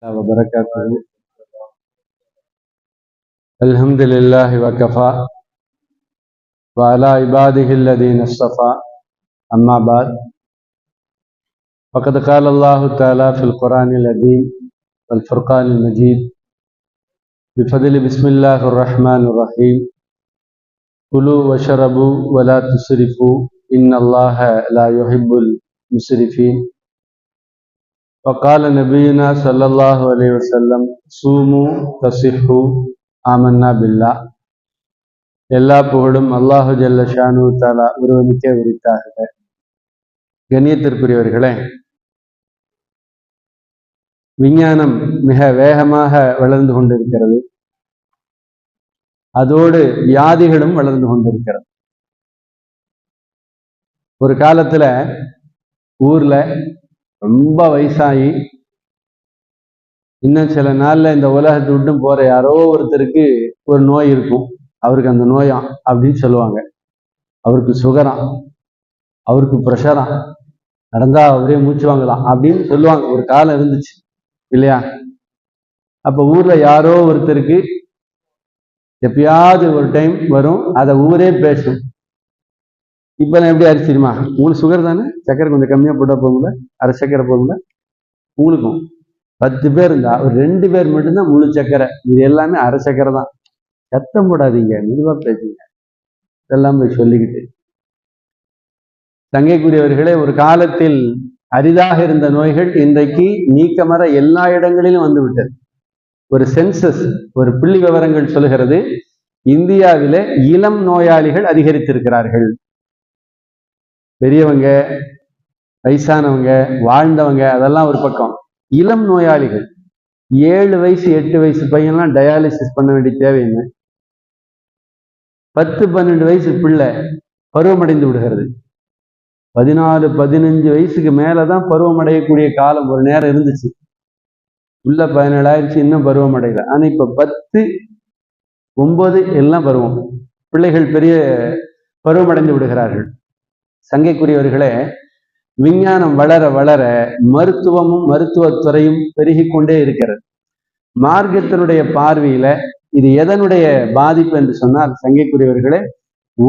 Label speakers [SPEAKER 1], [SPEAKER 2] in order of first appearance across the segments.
[SPEAKER 1] وبركاته الحمد لله وكفى وعلى عباده الذين اصطفى أما بعد فقد قال الله تعالى في القرآن العظيم والفرقان المجيد بفضل بسم الله الرحمن الرحيم كلوا وشربوا ولا تسرفوا إن الله لا يحب المسرفين وقال نبينا صلى الله عليه وسلم சூமு தசிஹு ஆமன்னா பில்லா எல்லா புகழும் அல்லாஹு ஜல்ல ஷானு தாலா ஒருவனுக்கே உரித்தாக கண்ணியத்திற்குரியவர்களே விஞ்ஞானம் மிக வேகமாக வளர்ந்து கொண்டிருக்கிறது அதோடு வியாதிகளும் வளர்ந்து கொண்டிருக்கிறது ஒரு காலத்துல ஊர்ல ரொம்ப வயசாகி இன்னும் சில நாளில் இந்த உலகத்தை விட்டு போகிற யாரோ ஒருத்தருக்கு ஒரு நோய் இருக்கும் அவருக்கு அந்த நோயாம் அப்படின்னு சொல்லுவாங்க அவருக்கு சுகராம் அவருக்கு ப்ரெஷராம் நடந்தா அவரே மூச்சு வாங்கலாம் அப்படின்னு சொல்லுவாங்க ஒரு காலம் இருந்துச்சு இல்லையா அப்போ ஊரில் யாரோ ஒருத்தருக்கு எப்பயாவது ஒரு டைம் வரும் அதை ஊரே பேசும் இப்போ நான் எப்படி ஆயிடுச்சு தெரியுமா உங்களுக்கு சுகர் தானே சக்கரை கொஞ்சம் கம்மியாக போட்டால் போகல அரை சக்கரை போகல உங்களுக்கும் பத்து பேர் இருந்தா ஒரு ரெண்டு பேர் மட்டும்தான் முழு சக்கரை இது எல்லாமே அரை சக்கரை தான் சத்தம் போடாதீங்க மெதுவாக பேசுங்க இதெல்லாம் போய் சொல்லிக்கிட்டு தங்கைக்குரியவர்களே ஒரு காலத்தில் அரிதாக இருந்த நோய்கள் இன்றைக்கு நீக்கமர எல்லா இடங்களிலும் வந்துவிட்டது ஒரு சென்சஸ் ஒரு புள்ளி விவரங்கள் சொல்கிறது இந்தியாவிலே இளம் நோயாளிகள் அதிகரித்திருக்கிறார்கள் பெரியவங்க வயசானவங்க வாழ்ந்தவங்க அதெல்லாம் ஒரு பக்கம் இளம் நோயாளிகள் ஏழு வயசு எட்டு வயசு பையன்லாம் டயாலிசிஸ் பண்ண வேண்டிய தேவை என்ன பத்து பன்னெண்டு வயசு பிள்ளை பருவமடைந்து விடுகிறது பதினாலு பதினஞ்சு வயசுக்கு மேலதான் பருவமடையக்கூடிய காலம் ஒரு நேரம் இருந்துச்சு உள்ள பதினேழாயிரச்சு இன்னும் பருவமடையல ஆனா இப்ப பத்து ஒன்பது எல்லாம் பருவம் பிள்ளைகள் பெரிய பருவமடைந்து விடுகிறார்கள் சங்கைக்குரியவர்களே விஞ்ஞானம் வளர வளர மருத்துவமும் மருத்துவத்துறையும் பெருகி கொண்டே இருக்கிறது மார்க்கத்தினுடைய பார்வையில இது எதனுடைய பாதிப்பு என்று சொன்னால் சங்கைக்குரியவர்களே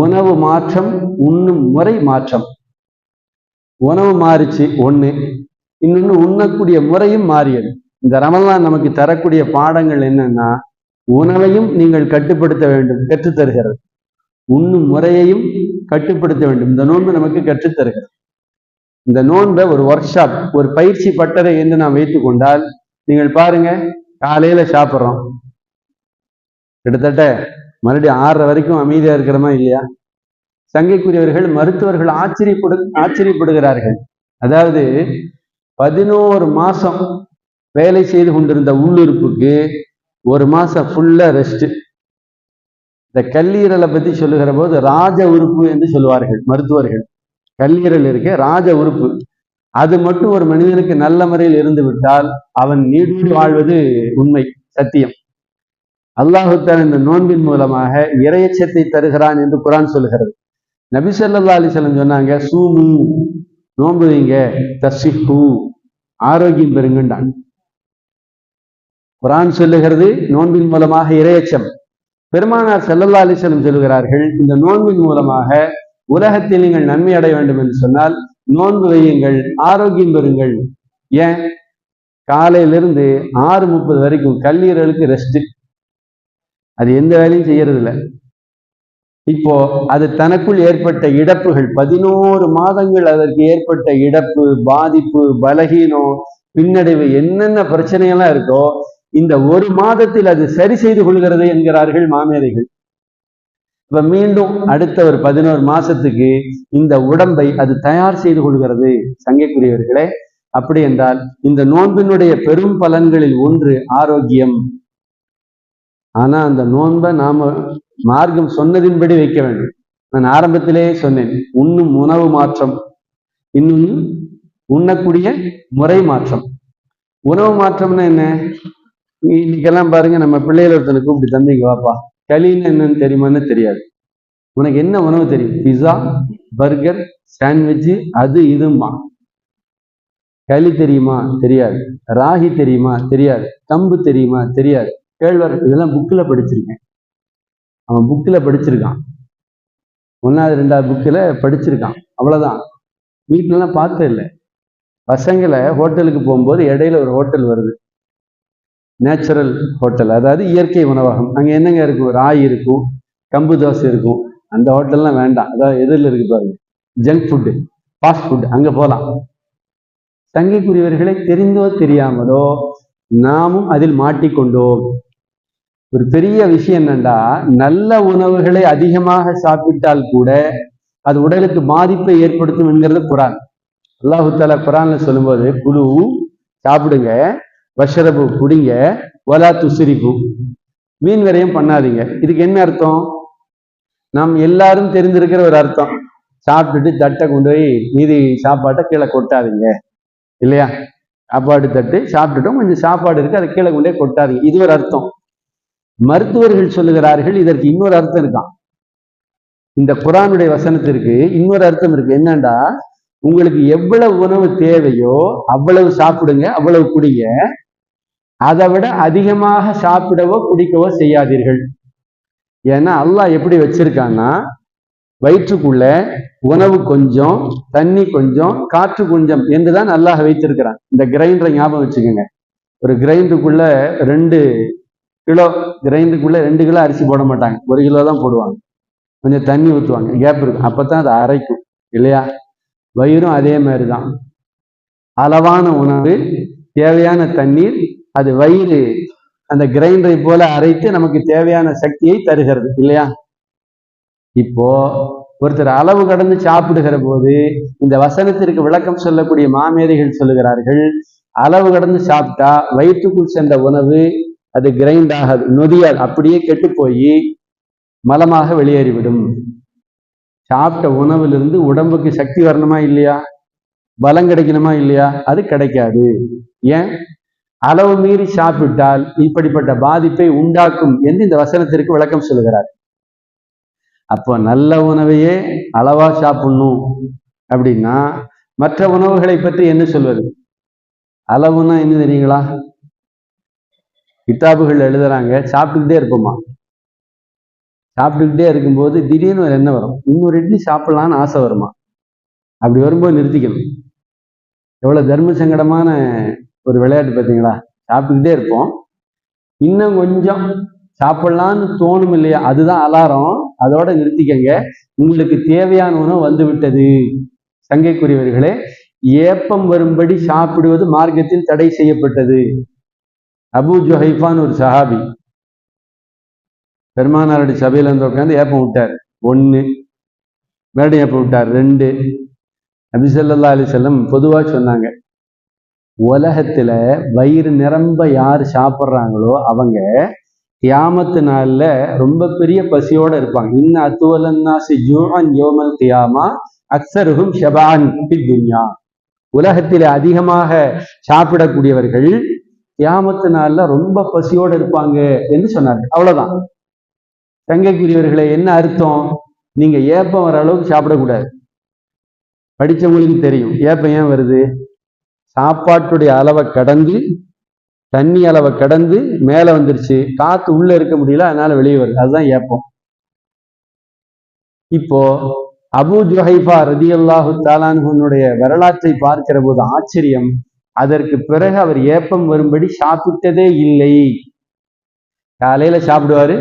[SPEAKER 1] உணவு மாற்றம் உண்ணும் முறை மாற்றம் உணவு மாறிச்சு ஒண்ணு இன்னொன்று உண்ணக்கூடிய முறையும் மாறியது இந்த ரமலான் நமக்கு தரக்கூடிய பாடங்கள் என்னன்னா உணவையும் நீங்கள் கட்டுப்படுத்த வேண்டும் கற்றுத்தருகிறது உண்ணும் முறையையும் கட்டுப்படுத்த வேண்டும் இந்த நோன்பு நமக்கு கற்றுத்தருகிறது இந்த நோன்பை ஒரு ஒர்க் ஷாப் ஒரு பயிற்சி பட்டறை என்று நாம் வைத்து கொண்டால் நீங்கள் பாருங்க காலையில சாப்பிட்றோம் கிட்டத்தட்ட மறுபடியும் ஆறரை வரைக்கும் அமைதியா இருக்கிறோமா இல்லையா சங்கைக்குரியவர்கள் மருத்துவர்கள் ஆச்சரியப்படு ஆச்சரியப்படுகிறார்கள் அதாவது பதினோரு மாசம் வேலை செய்து கொண்டிருந்த உள்ளுறுப்புக்கு ஒரு மாசம் ஃபுல்லா ரெஸ்ட் இந்த கல்லீரலை பற்றி சொல்லுகிற போது ராஜ உறுப்பு என்று சொல்லுவார்கள் மருத்துவர்கள் கல்லீரல் இருக்க ராஜ உறுப்பு அது மட்டும் ஒரு மனிதனுக்கு நல்ல முறையில் இருந்து விட்டால் அவன் நீடு வாழ்வது உண்மை சத்தியம் அல்லாஹுத்தான் இந்த நோன்பின் மூலமாக இறையச்சத்தை தருகிறான் என்று குரான் சொல்லுகிறது நபிசல்லா அலிசலம் சொன்னாங்க சூமு நோன்பு வைங்க தசிஹு ஆரோக்கியம் பெருங்கண்டான் குரான் சொல்லுகிறது நோன்பின் மூலமாக இறையச்சம் பெருமானார் செல்லல்லா அலிசலம் சொல்கிறார்கள் இந்த நோன்பின் மூலமாக உலகத்தில் நீங்கள் நன்மை அடைய வேண்டும் என்று சொன்னால் நோன்பு வையுங்கள் ஆரோக்கியம் பெறுங்கள் ஏன் காலையிலிருந்து ஆறு முப்பது வரைக்கும் கல்லீரலுக்கு ரெஸ்ட் அது எந்த வேலையும் செய்யறது இல்லை இப்போ அது தனக்குள் ஏற்பட்ட இழப்புகள் பதினோரு மாதங்கள் அதற்கு ஏற்பட்ட இடப்பு பாதிப்பு பலகீனம் பின்னடைவு என்னென்ன பிரச்சனையெல்லாம் இருக்கோ இந்த ஒரு மாதத்தில் அது சரி செய்து கொள்கிறது என்கிறார்கள் மாமேதைகள் இப்ப மீண்டும் அடுத்த ஒரு பதினோரு மாசத்துக்கு இந்த உடம்பை அது தயார் செய்து கொள்கிறது சங்கைக்குரியவர்களே அப்படி என்றால் இந்த நோன்பினுடைய பெரும் பலன்களில் ஒன்று ஆரோக்கியம் ஆனா அந்த நோன்பை நாம மார்க்கம் சொன்னதின்படி வைக்க வேண்டும் நான் ஆரம்பத்திலேயே சொன்னேன் உண்ணும் உணவு மாற்றம் இன்னும் உண்ணக்கூடிய முறை மாற்றம் உணவு மாற்றம்னா என்ன இன்னைக்கெல்லாம் பாருங்க நம்ம பிள்ளைகள் ஒருத்தனை கூப்பிட்டு தந்தைக்கு வாப்பா களின்னு என்னன்னு தெரியுமான்னு தெரியாது உனக்கு என்ன உணவு தெரியும் பிஸா பர்கர் சாண்ட்விச் அது இதுமா களி தெரியுமா தெரியாது ராகி தெரியுமா தெரியாது தம்பு தெரியுமா தெரியாது கேழ்வர் இதெல்லாம் புக்கில் படிச்சிருக்கேன் அவன் புக்கில் படிச்சிருக்கான் ஒன்றாவது ரெண்டாவது புக்கில் படிச்சிருக்கான் அவ்வளோதான் வீட்டிலலாம் பார்த்தது இல்லை பசங்களை ஹோட்டலுக்கு போகும்போது இடையில ஒரு ஹோட்டல் வருது நேச்சுரல் ஹோட்டல் அதாவது இயற்கை உணவகம் அங்கே என்னங்க இருக்கும் ராய் இருக்கும் கம்பு தோசை இருக்கும் அந்த ஹோட்டல்லாம் வேண்டாம் அதாவது எதிரில் இருக்கு பாருங்க ஜங்க் ஃபுட்டு ஃபாஸ்ட் ஃபுட் அங்கே போகலாம் சங்கைக்குரியவர்களை தெரிந்தோ தெரியாமலோ நாமும் அதில் மாட்டிக்கொண்டோம் ஒரு பெரிய விஷயம் என்னன்னா நல்ல உணவுகளை அதிகமாக சாப்பிட்டால் கூட அது உடலுக்கு பாதிப்பை ஏற்படுத்தும் என்கிறது குரான் அல்லாஹு தாலா குரான்ல சொல்லும்போது குழு சாப்பிடுங்க வஷரபு குடிங்க வலா துசிரிப்பு மீன் வரையும் பண்ணாதீங்க இதுக்கு என்ன அர்த்தம் நாம் எல்லாரும் தெரிஞ்சிருக்கிற ஒரு அர்த்தம் சாப்பிட்டுட்டு தட்டை கொண்டு போய் மீதி சாப்பாட்டை கீழே கொட்டாதீங்க இல்லையா சாப்பாடு தட்டு சாப்பிட்டுட்டோம் கொஞ்சம் சாப்பாடு இருக்கு அதை கீழே கொண்டே கொட்டாதீங்க இது ஒரு அர்த்தம் மருத்துவர்கள் சொல்லுகிறார்கள் இதற்கு இன்னொரு அர்த்தம் இருக்கான் இந்த குரானுடைய வசனத்திற்கு இன்னொரு அர்த்தம் இருக்கு என்னண்டா உங்களுக்கு எவ்வளவு உணவு தேவையோ அவ்வளவு சாப்பிடுங்க அவ்வளவு குடிங்க அதை விட அதிகமாக சாப்பிடவோ குடிக்கவோ செய்யாதீர்கள் ஏன்னா அல்லாஹ் எப்படி வச்சிருக்கான்னா வயிற்றுக்குள்ள உணவு கொஞ்சம் தண்ணி கொஞ்சம் காற்று கொஞ்சம் என்றுதான் நல்லா வைத்திருக்கிறான் இந்த கிரைண்டரை ஞாபகம் வச்சுக்கோங்க ஒரு கிரைண்டுக்குள்ள ரெண்டு கிலோ கிரைண்டுக்குள்ள ரெண்டு கிலோ அரிசி போட மாட்டாங்க ஒரு கிலோ தான் போடுவாங்க கொஞ்சம் தண்ணி ஊற்றுவாங்க கேப் இருக்கும் தான் அது அரைக்கும் இல்லையா வயிறும் அதே மாதிரி தான் அளவான உணவு தேவையான தண்ணீர் அது வயிறு அந்த கிரைண்டரை போல அரைத்து நமக்கு தேவையான சக்தியை தருகிறது இல்லையா இப்போ ஒருத்தர் அளவு கடந்து சாப்பிடுகிற போது இந்த வசனத்திற்கு விளக்கம் சொல்லக்கூடிய மாமேதைகள் சொல்லுகிறார்கள் அளவு கடந்து சாப்பிட்டா வயிற்றுக்குள் சென்ற உணவு அது கிரைண்ட் ஆகாது நொதியாது அப்படியே கெட்டு போய் மலமாக வெளியேறிவிடும் சாப்பிட்ட உணவிலிருந்து உடம்புக்கு சக்தி வரணுமா இல்லையா பலம் கிடைக்கணுமா இல்லையா அது கிடைக்காது ஏன் அளவு மீறி சாப்பிட்டால் இப்படிப்பட்ட பாதிப்பை உண்டாக்கும் என்று இந்த வசனத்திற்கு விளக்கம் சொல்கிறார் அப்போ நல்ல உணவையே அளவா சாப்பிடணும் அப்படின்னா மற்ற உணவுகளை பற்றி என்ன சொல்வது அளவுன்னா என்ன தெரியுங்களா கிட்டாபுகள் எழுதுறாங்க சாப்பிட்டுக்கிட்டே இருப்போமா சாப்பிட்டுக்கிட்டே இருக்கும்போது திடீர்னு ஒரு என்ன வரும் இன்னொரு இட்லி சாப்பிடலான்னு ஆசை வருமா அப்படி வரும்போது நிறுத்திக்கணும் எவ்வளவு தர்ம சங்கடமான ஒரு விளையாட்டு பார்த்தீங்களா சாப்பிட்டுக்கிட்டே இருப்போம் இன்னும் கொஞ்சம் சாப்பிடலான்னு தோணும் இல்லையா அதுதான் அலாரம் அதோட நிறுத்திக்கங்க உங்களுக்கு தேவையான உணவு வந்து விட்டது சங்கைக்குரியவர்களே ஏப்பம் வரும்படி சாப்பிடுவது மார்க்கத்தில் தடை செய்யப்பட்டது அபு ஜொஹைஃபான் ஒரு சஹாபி பெருமானாருடைய சபையில இருந்து உட்காந்து ஏப்பம் விட்டார் ஒன்று மேடம் ஏப்பம் விட்டார் ரெண்டு அபிசல்லா அலிசல்லம் பொதுவாக சொன்னாங்க உலகத்தில் வயிறு நிரம்ப யார் சாப்பிட்றாங்களோ அவங்க தியாமத்து நாளில் ரொம்ப பெரிய பசியோடு இருப்பாங்க இன்னும் அத்துவலன்னாசி ஜூன் யோமல் தியாமா அக்சருகும் ஷபான் துன்யா உலகத்தில் அதிகமாக சாப்பிடக்கூடியவர்கள் கியாமத்து நாளில் ரொம்ப பசியோடு இருப்பாங்க என்று சொன்னாரு அவ்வளோதான் தங்கக்குரியவர்களை என்ன அர்த்தம் நீங்கள் ஏப்பம் வர அளவுக்கு சாப்பிடக்கூடாது படித்தவங்களுக்கு தெரியும் ஏப்பம் ஏன் வருது சாப்பாட்டுடைய அளவை கடந்து தண்ணி அளவை கடந்து மேலே வந்துருச்சு காற்று உள்ளே இருக்க முடியல அதனால வெளியே வருது அதுதான் ஏப்பம் இப்போ அபு ஜுஹைஃபா ரதி அல்லாஹு தாலானுடைய வரலாற்றை பார்க்கிற போது ஆச்சரியம் அதற்கு பிறகு அவர் ஏப்பம் வரும்படி சாப்பிட்டதே இல்லை காலையில சாப்பிடுவாரு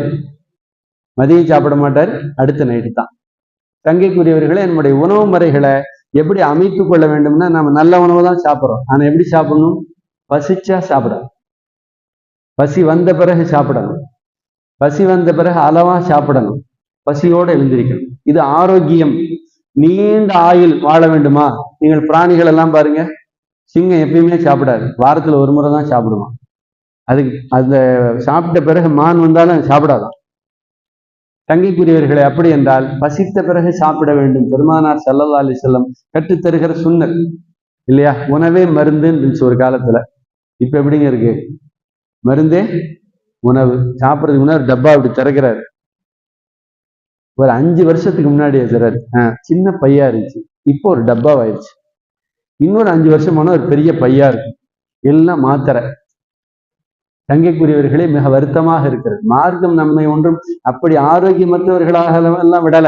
[SPEAKER 1] மதியம் சாப்பிட மாட்டார் அடுத்த நைட்டு தான் தங்கைக்குரியவர்களே என்னுடைய உணவு முறைகளை எப்படி அமைத்து கொள்ள வேண்டும்னா நம்ம நல்ல உணவு தான் சாப்பிட்றோம் ஆனால் எப்படி சாப்பிடணும் பசிச்சா சாப்பிடணும் பசி வந்த பிறகு சாப்பிடணும் பசி வந்த பிறகு அளவா சாப்பிடணும் பசியோடு எழுந்திருக்கணும் இது ஆரோக்கியம் நீண்ட ஆயுள் வாழ வேண்டுமா நீங்கள் பிராணிகள் எல்லாம் பாருங்க சிங்கம் எப்பயுமே சாப்பிடாது வாரத்தில் ஒரு முறை தான் சாப்பிடுவான் அதுக்கு அந்த சாப்பிட்ட பிறகு மான் வந்தாலும் சாப்பிடாதான் தங்கைக்குரியவர்களை அப்படி என்றால் பசித்த பிறகு சாப்பிட வேண்டும் பெருமானார் செல்லல்லா அலி செல்லம் கற்றுத்தருகிற சுண்ணல் இல்லையா உணவே மருந்துன்னு இருந்துச்சு ஒரு காலத்துல இப்ப எப்படிங்க இருக்கு மருந்தே உணவு சாப்பிட்றதுக்கு முன்னாடி டப்பா அப்படி திறக்கிறாரு ஒரு அஞ்சு வருஷத்துக்கு முன்னாடி திறாரு சின்ன பையா இருந்துச்சு இப்போ ஒரு ஆயிடுச்சு இன்னொரு அஞ்சு வருஷமான ஒரு பெரிய பையா இருக்கும் எல்லாம் மாத்திரை தங்கைக்குரியவர்களே மிக வருத்தமாக இருக்கிறது மார்க்கம் நம்மை ஒன்றும் அப்படி ஆரோக்கியமற்றவர்களாக எல்லாம் விடல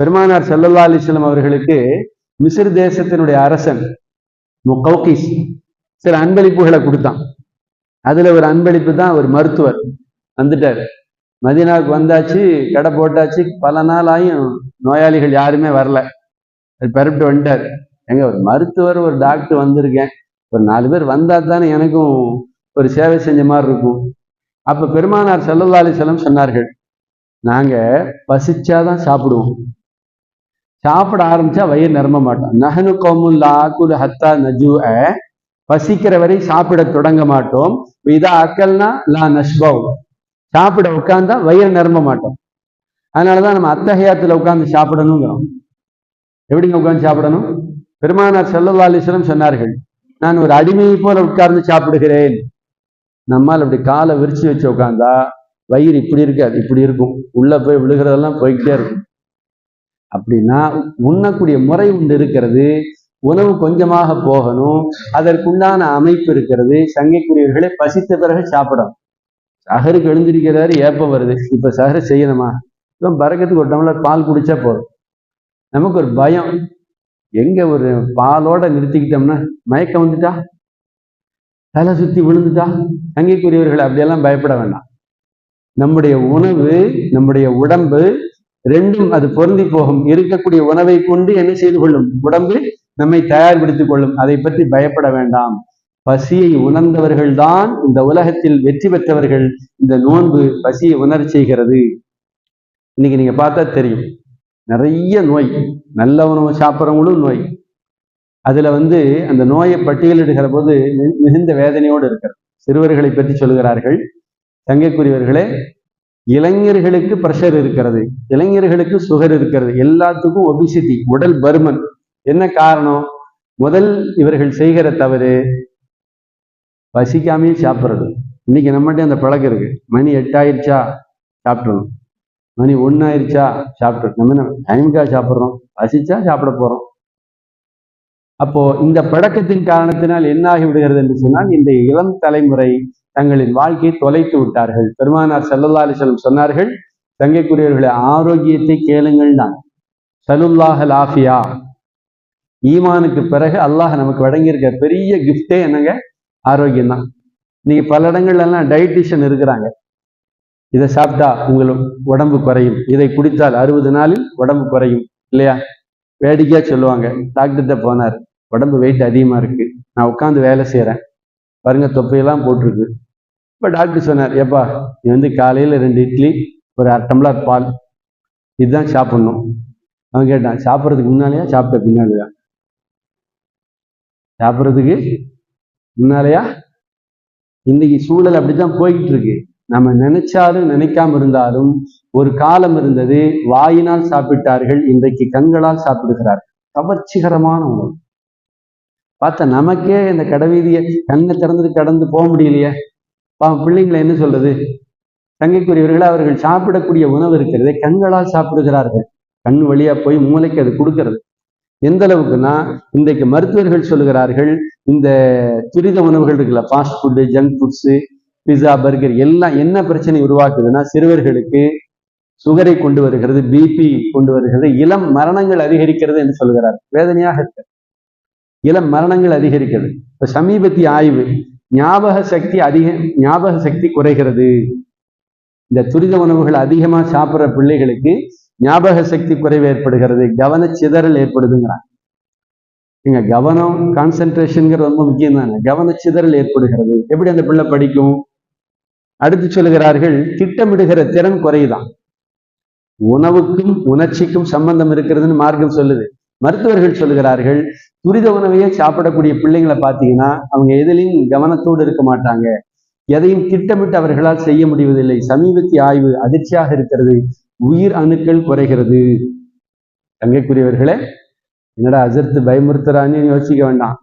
[SPEAKER 1] பெருமானார் செல்லல்லா அலிஸ்லம் அவர்களுக்கு மிசிர் தேசத்தினுடைய அரசன் கௌகிஸ் சில அன்பளிப்புகளை கொடுத்தான் அதுல ஒரு அன்பளிப்பு தான் ஒரு மருத்துவர் வந்துட்டாரு மதினாவுக்கு வந்தாச்சு கடை போட்டாச்சு பல நாள் ஆயும் நோயாளிகள் யாருமே வரல பரப்பிட்டு வந்துட்டார் எங்க ஒரு மருத்துவர் ஒரு டாக்டர் வந்திருக்கேன் ஒரு நாலு பேர் வந்தா தானே எனக்கும் ஒரு சேவை செஞ்ச மாதிரி இருக்கும் அப்போ பெருமானார் செல்லல்லா செல்லம் சொன்னார்கள் நாங்கள் பசிச்சாதான் சாப்பிடுவோம் சாப்பிட ஆரம்பிச்சா வயிறு நிரம்ப மாட்டோம் நகனு கோமுல் ஆக்குல் ஹத்தா நஜு பசிக்கிற வரை சாப்பிட தொடங்க மாட்டோம் இதா அக்கல்னா லா நஷ்பவ் சாப்பிட உட்காந்தா வயிறு நிரம்ப மாட்டோம் அதனாலதான் நம்ம அத்தகையாத்துல உட்காந்து சாப்பிடணுங்கிறோம் எப்படிங்க உட்காந்து சாப்பிடணும் பெருமானார் செல்லல்லா சொன்னார்கள் நான் ஒரு அடிமையை போல உட்கார்ந்து சாப்பிடுகிறேன் நம்மால் அப்படி காலை விரிச்சு வச்சு உட்காந்தா வயிறு இப்படி இருக்காது இப்படி இருக்கும் உள்ளே போய் விழுகிறதெல்லாம் போய்கிட்டே இருக்கும் அப்படின்னா உண்ணக்கூடிய முறை உண்டு இருக்கிறது உணவு கொஞ்சமாக போகணும் அதற்குண்டான அமைப்பு இருக்கிறது சங்கைக்குரியவர்களை பசித்த பிறகு சாப்பிடணும் சகருக்கு எழுந்திருக்கிறாரு ஏப்ப வருது இப்போ சகர செய்யணுமா இப்போ பறக்கத்துக்கு ஒரு டம்ளர் பால் குடிச்சா போதும் நமக்கு ஒரு பயம் எங்கே ஒரு பாலோட நிறுத்திக்கிட்டோம்னா மயக்கம் வந்துட்டா தலை சுத்தி விழுந்துட்டா தங்கைக்குரியவர்கள் அப்படியெல்லாம் பயப்பட வேண்டாம் நம்முடைய உணவு நம்முடைய உடம்பு ரெண்டும் அது பொருந்தி போகும் இருக்கக்கூடிய உணவை கொண்டு என்ன செய்து கொள்ளும் உடம்பு நம்மை தயார்படுத்திக் கொள்ளும் அதை பற்றி பயப்பட வேண்டாம் பசியை உணர்ந்தவர்கள்தான் இந்த உலகத்தில் வெற்றி பெற்றவர்கள் இந்த நோன்பு பசியை உணர செய்கிறது இன்னைக்கு நீங்க பார்த்தா தெரியும் நிறைய நோய் நல்ல உணவு சாப்பிட்றவங்களும் நோய் அதில் வந்து அந்த நோயை பட்டியலிடுகிற போது மிகுந்த வேதனையோடு இருக்கிற சிறுவர்களை பற்றி சொல்கிறார்கள் தங்கக்குரியவர்களே இளைஞர்களுக்கு ப்ரெஷர் இருக்கிறது இளைஞர்களுக்கு சுகர் இருக்கிறது எல்லாத்துக்கும் ஒபிசிட்டி உடல் பருமன் என்ன காரணம் முதல் இவர்கள் செய்கிற தவறு பசிக்காமே சாப்பிட்றது இன்னைக்கு நம்மகிட்ட அந்த பழக்கம் இருக்கு மணி எட்டாயிருச்சா சாப்பிட்றோம் மணி ஒன்னாயிருச்சா ஆயிருச்சா சாப்பிட்றோம் நம்ம டைமுக்காக சாப்பிட்றோம் பசிச்சா சாப்பிட போறோம் அப்போ இந்த பழக்கத்தின் காரணத்தினால் என்னாகி விடுகிறது என்று சொன்னால் இந்த இளம் தலைமுறை தங்களின் வாழ்க்கையை தொலைத்து விட்டார்கள் பெருமானார் செல்லல்லா அலிசலம் சொன்னார்கள் தங்கைக்குரியவர்களை ஆரோக்கியத்தை கேளுங்கள் தான் சலுல்லாஹல் லாஃபியா ஈமானுக்கு பிறகு அல்லாஹ் நமக்கு வழங்கியிருக்க பெரிய கிஃப்டே என்னங்க ஆரோக்கியம் தான் நீங்க பல இடங்கள்லாம் டயட்டிஷியன் இருக்கிறாங்க இதை சாப்பிட்டா உங்கள் உடம்பு குறையும் இதை குடித்தால் அறுபது நாளில் உடம்பு குறையும் இல்லையா வேடிக்கையா சொல்லுவாங்க டாக்டர்கிட்ட போனார் உடம்பு வெயிட் அதிகமாக இருக்குது நான் உட்காந்து வேலை செய்கிறேன் பாருங்கள் தொப்பையெல்லாம் போட்டிருக்கு இப்போ டாக்டர் சொன்னார் எப்பா நீ வந்து காலையில் ரெண்டு இட்லி ஒரு அரை டம்ளர் பால் இதுதான் சாப்பிட்ணும் அவன் கேட்டான் சாப்பிட்றதுக்கு முன்னாலேயா சாப்பிட்ட பின்னாலேயா சாப்பிட்றதுக்கு முன்னாலேயா இன்னைக்கு சூழல் அப்படித்தான் போய்கிட்டு இருக்கு நம்ம நினைச்சாலும் நினைக்காம இருந்தாலும் ஒரு காலம் இருந்தது வாயினால் சாப்பிட்டார்கள் இன்றைக்கு கண்களால் சாப்பிடுகிறார் கவர்ச்சிகரமான உணவு பார்த்தா நமக்கே இந்த கடைவீதியை கண்ணை திறந்துட்டு கடந்து போக முடியலையே பா பிள்ளைங்களை என்ன சொல்றது தங்கைக்குரியவர்கள் அவர்கள் சாப்பிடக்கூடிய உணவு இருக்கிறதே கண்களால் சாப்பிடுகிறார்கள் கண் வழியா போய் மூளைக்கு அது கொடுக்கறது எந்த அளவுக்குன்னா இன்றைக்கு மருத்துவர்கள் சொல்லுகிறார்கள் இந்த துரித உணவுகள் இருக்குல்ல fast food junk foods pizza burger எல்லாம் என்ன பிரச்சனை உருவாக்குதுன்னா சிறுவர்களுக்கு சுகரை கொண்டு வருகிறது பிபி கொண்டு வருகிறது இளம் மரணங்கள் அதிகரிக்கிறது என்று சொல்கிறார் வேதனையாக இருக்கு இளம் மரணங்கள் அதிகரிக்கிறது இப்ப சமீபத்திய ஆய்வு ஞாபக சக்தி அதிக ஞாபக சக்தி குறைகிறது இந்த துரித உணவுகள் அதிகமாக சாப்பிட்ற பிள்ளைகளுக்கு ஞாபக சக்தி குறைவு ஏற்படுகிறது கவன சிதறல் ஏற்படுதுங்கிறாங்க நீங்க கவனம் கான்சென்ட்ரேஷனுங்கிறது ரொம்ப முக்கியம் தானே கவன சிதறல் ஏற்படுகிறது எப்படி அந்த பிள்ளை படிக்கும் அடுத்து சொல்கிறார்கள் திட்டமிடுகிற திறன் குறையுதான் உணவுக்கும் உணர்ச்சிக்கும் சம்பந்தம் இருக்கிறதுன்னு மார்க்கம் சொல்லுது மருத்துவர்கள் சொல்லுகிறார்கள் துரித உணவையே சாப்பிடக்கூடிய பிள்ளைங்களை பார்த்தீங்கன்னா அவங்க எதிலையும் கவனத்தோடு இருக்க மாட்டாங்க எதையும் திட்டமிட்டு அவர்களால் செய்ய முடிவதில்லை சமீபத்திய ஆய்வு அதிர்ச்சியாக இருக்கிறது உயிர் அணுக்கள் குறைகிறது தங்கைக்குரியவர்களே என்னடா அஜர்த்து பயமுறுத்துறான்னு யோசிக்க வேண்டாம்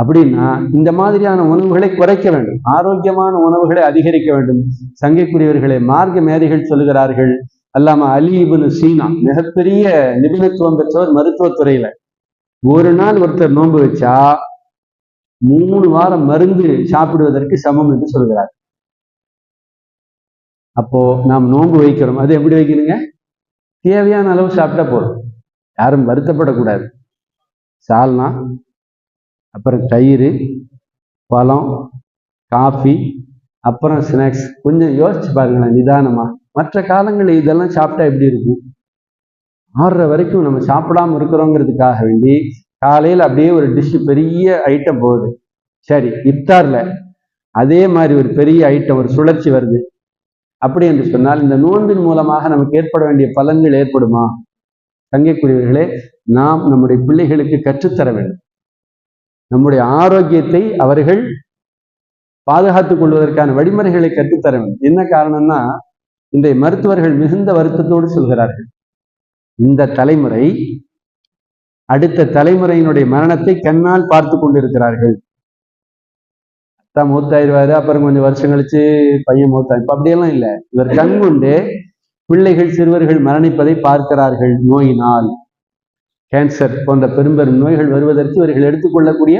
[SPEAKER 1] அப்படின்னா இந்த மாதிரியான உணவுகளை குறைக்க வேண்டும் ஆரோக்கியமான உணவுகளை அதிகரிக்க வேண்டும் சங்கைக்குரியவர்களை மார்க்க மேதைகள் சொல்லுகிறார்கள் அல்லாம அலி இபின் சீனா மிகப்பெரிய நிபுணத்துவம் பெற்றவர் மருத்துவத்துறையில ஒரு நாள் ஒருத்தர் நோன்பு வச்சா மூணு வாரம் மருந்து சாப்பிடுவதற்கு சமம் என்று சொல்கிறார் அப்போ நாம் நோன்பு வைக்கிறோம் அது எப்படி வைக்கணுங்க தேவையான அளவு சாப்பிட்டா போதும் யாரும் வருத்தப்படக்கூடாது சால்னா அப்புறம் தயிர் பழம் காஃபி அப்புறம் ஸ்நாக்ஸ் கொஞ்சம் யோசிச்சு பாருங்களேன் நிதானமா மற்ற காலங்களில் இதெல்லாம் சாப்பிட்டா எப்படி இருக்கும் ஆறுற வரைக்கும் நம்ம சாப்பிடாம இருக்கிறோங்கிறதுக்காக வேண்டி காலையில் அப்படியே ஒரு டிஷ்ஷு பெரிய ஐட்டம் போகுது சரி இஃப்தாரில் அதே மாதிரி ஒரு பெரிய ஐட்டம் ஒரு சுழற்சி வருது அப்படி என்று சொன்னால் இந்த நோன்பின் மூலமாக நமக்கு ஏற்பட வேண்டிய பலன்கள் ஏற்படுமா தங்கக்கூடியவர்களே நாம் நம்முடைய பிள்ளைகளுக்கு கற்றுத்தர வேண்டும் நம்முடைய ஆரோக்கியத்தை அவர்கள் பாதுகாத்துக் கொள்வதற்கான வழிமுறைகளை கற்றுத்தர வேண்டும் என்ன காரணம்னா இந்த மருத்துவர்கள் மிகுந்த வருத்தத்தோடு சொல்கிறார்கள் இந்த தலைமுறை அடுத்த தலைமுறையினுடைய மரணத்தை கண்ணால் பார்த்து கொண்டிருக்கிறார்கள் அத்தா மூத்தாயிருவாரு அப்புறம் கொஞ்சம் வருஷம் கழிச்சு பையன் மூத்தாய் இப்போ அப்படியெல்லாம் இல்லை இவர் கண் கொண்டு பிள்ளைகள் சிறுவர்கள் மரணிப்பதை பார்க்கிறார்கள் நோயினால் கேன்சர் போன்ற பெரும்பெரும் நோய்கள் வருவதற்கு இவர்கள் எடுத்துக்கொள்ளக்கூடிய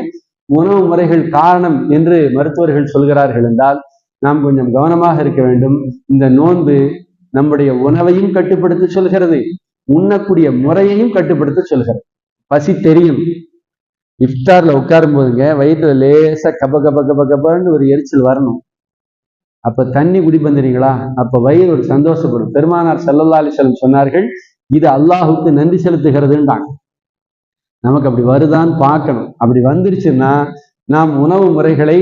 [SPEAKER 1] உணவு முறைகள் காரணம் என்று மருத்துவர்கள் சொல்கிறார்கள் என்றால் நாம் கொஞ்சம் கவனமாக இருக்க வேண்டும் இந்த நோன்பு நம்முடைய உணவையும் கட்டுப்படுத்தி சொல்கிறது உண்ணக்கூடிய முறையையும் கட்டுப்படுத்த சொல்கிறார் பசி தெரியும் இஃப்தார்ல உட்காரும் போதுங்க வயிற்றுல லேசா கப கப கப கபன்னு ஒரு எரிச்சல் வரணும் அப்ப தண்ணி பந்துறீங்களா அப்ப வயிறு ஒரு சந்தோஷப்படும் பெருமானார் செல்லல்லா அலிசலம் சொன்னார்கள் இது அல்லாஹுக்கு நன்றி செலுத்துகிறதுன்றாங்க நமக்கு அப்படி வருதான்னு பார்க்கணும் அப்படி வந்துருச்சுன்னா நாம் உணவு முறைகளை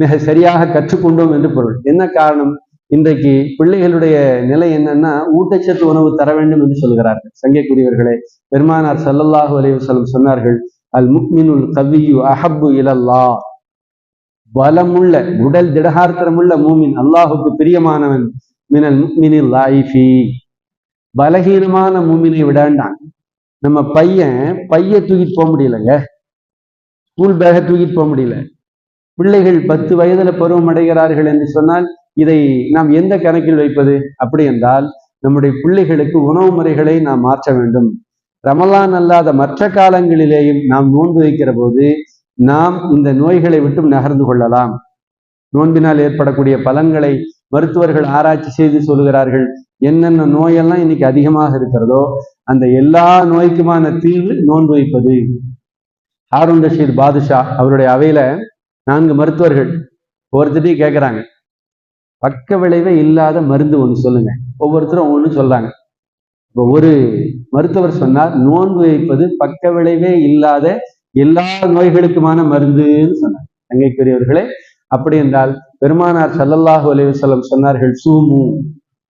[SPEAKER 1] மிக சரியாக கற்றுக்கொண்டோம் என்று பொருள் என்ன காரணம் இன்றைக்கு பிள்ளைகளுடைய நிலை என்னன்னா ஊட்டச்சத்து உணவு தர வேண்டும் என்று சொல்கிறார்கள் சங்கக்குரியவர்களே பெருமானார் சல்லல்லாஹு அலைவசலம் சொன்னார்கள் அல் முக்மினுல் கவியு அஹபு இலல்லா பலமுள்ள உடல் திடகார்த்தரமுள்ள மூமின் அல்லாஹுக்கு பிரியமானவன் மினல் முக்மினில் லாயிஃபி பலகீனமான மூமினை விடாண்டான் நம்ம பையன் பைய தூக்கிட்டு போக முடியலங்க ஸ்கூல் பேக தூக்கிட்டு போக முடியல பிள்ளைகள் பத்து வயதுல பருவம் அடைகிறார்கள் என்று சொன்னால் இதை நாம் எந்த கணக்கில் வைப்பது அப்படி என்றால் நம்முடைய பிள்ளைகளுக்கு உணவு முறைகளை நாம் மாற்ற வேண்டும் ரமலான் அல்லாத மற்ற காலங்களிலேயும் நாம் நோன்பு வைக்கிற போது நாம் இந்த நோய்களை விட்டு நகர்ந்து கொள்ளலாம் நோன்பினால் ஏற்படக்கூடிய பலன்களை மருத்துவர்கள் ஆராய்ச்சி செய்து சொல்கிறார்கள் என்னென்ன நோயெல்லாம் இன்னைக்கு அதிகமாக இருக்கிறதோ அந்த எல்லா நோய்க்குமான தீர்வு நோன்பு வைப்பது ஹாரூன் ரஷீத் பாதுஷா அவருடைய அவையில நான்கு மருத்துவர்கள் ஒருத்தட்டையும் கேட்கிறாங்க பக்க விளைவே இல்லாத மருந்து ஒன்று சொல்லுங்க ஒவ்வொருத்தரும் ஒவ்வொன்று சொல்றாங்க இப்போ ஒரு மருத்துவர் சொன்னார் நோன்பு வைப்பது பக்க விளைவே இல்லாத எல்லா நோய்களுக்குமான மருந்துன்னு சொன்னார் தங்கைக்குரியவர்களே அப்படி என்றால் பெருமானார் சல்லல்லாஹு அலைவசல்லம் சொன்னார்கள் சூமு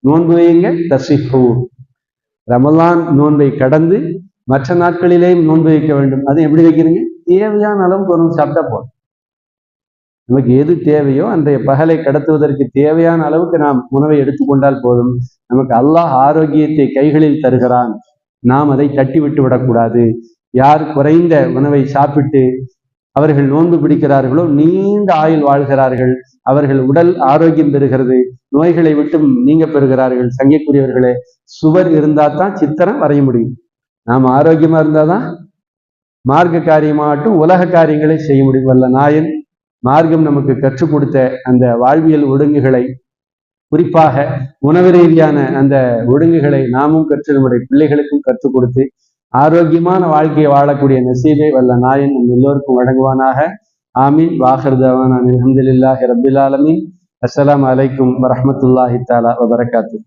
[SPEAKER 1] நோன்பு வையுங்க தசிஃபு ரமலான் நோன்பை கடந்து மற்ற நாட்களிலேயும் நோன்பு வைக்க வேண்டும் அதை எப்படி வைக்கிறீங்க தேவையான அளவு குரம் சாப்பிட்டா போதும் நமக்கு எது தேவையோ அன்றைய பகலை கடத்துவதற்கு தேவையான அளவுக்கு நாம் உணவை எடுத்துக்கொண்டால் போதும் நமக்கு அல்லாஹ் ஆரோக்கியத்தை கைகளில் தருகிறான் நாம் அதை விட்டு விடக்கூடாது யார் குறைந்த உணவை சாப்பிட்டு அவர்கள் நோன்பு பிடிக்கிறார்களோ நீண்ட ஆயுள் வாழ்கிறார்கள் அவர்கள் உடல் ஆரோக்கியம் பெறுகிறது நோய்களை விட்டும் நீங்க பெறுகிறார்கள் சங்கக்குரியவர்களே சுவர் இருந்தா தான் சித்திரம் வரைய முடியும் நாம் ஆரோக்கியமா இருந்தாதான் மார்க்க காரியமாகட்டும் உலக காரியங்களை செய்ய முடியும் வல்ல நாயன் மார்க்கம் நமக்கு கற்றுக் கொடுத்த அந்த வாழ்வியல் ஒழுங்குகளை குறிப்பாக உணவு ரீதியான அந்த ஒழுங்குகளை நாமும் கற்று நம்முடைய பிள்ளைகளுக்கும் கற்றுக் கொடுத்து ஆரோக்கியமான வாழ்க்கையை வாழக்கூடிய நசீபை வல்ல நாயன் நம் எல்லோருக்கும் வழங்குவானாக ஆமீன் வாகர்தவான் அஹமதுல்லாஹி ரபில் ஆலமின் அஸ்லாம் அலைக்கும் வரமத்துல்லாஹி தாலா வபரகாத்து